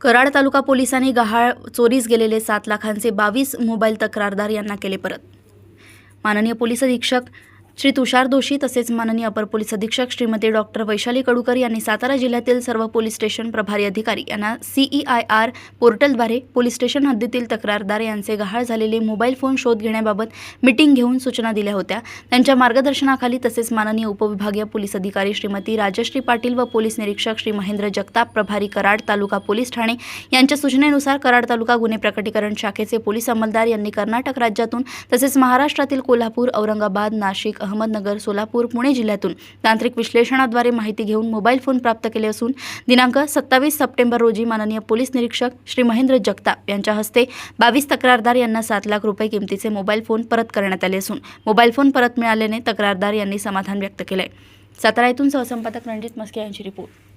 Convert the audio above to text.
कराड तालुका पोलिसांनी गहाळ चोरीस गेलेले सात लाखांचे बावीस मोबाईल तक्रारदार यांना केले परत. माननीय पोलीस अधीक्षक श्री तुषार दोषी तसेच माननीय अपर पोलीस अधीक्षक श्रीमती डॉक्टर वैशाली कडूकर यांनी सातारा जिल्ह्यातील सर्व पोलीस स्टेशन प्रभारी अधिकारी यांना सीईआय आर पोर्टलद्वारे पोलीस स्टेशन हद्दीतील तक्रारदार यांचे गहाळ झालेले मोबाईल फोन शोध घेण्याबाबत मिटिंग घेऊन सूचना दिल्या होत्या. त्यांच्या मार्गदर्शनाखाली तसेच माननीय उपविभागीय पोलीस अधिकारी श्रीमती राजश्री पाटील व पोलीस निरीक्षक श्री महेंद्र जगताप प्रभारी कराड तालुका पोलीस ठाणे यांच्या सूचनेनुसार कराड तालुका गुन्हे प्रकटीकरण शाखेचे पोलीस अंमलदार यांनी कर्नाटक राज्यातून तसेच महाराष्ट्रातील कोल्हापूर औरंगाबाद नाशिक अहमदनगर सोलापूर पुणे जिल्ह्यातून. तांत्रिक विश्लेषणाद्वारे माहिती घेऊन मोबाईल फोन प्राप्त केले असून दिनांक सत्तावीस सप्टेंबर रोजी माननीय पोलीस निरीक्षक श्री महेंद्र जगताप यांच्या हस्ते बावीस तक्रारदार यांना सात लाख रुपये किमतीचे मोबाईल फोन परत करण्यात आले असून मोबाईल फोन परत मिळाल्याने तक्रारदार यांनी समाधान व्यक्त केले सातारा येथून सहसंपादक रणजित मस्के यांची रिपोर्ट.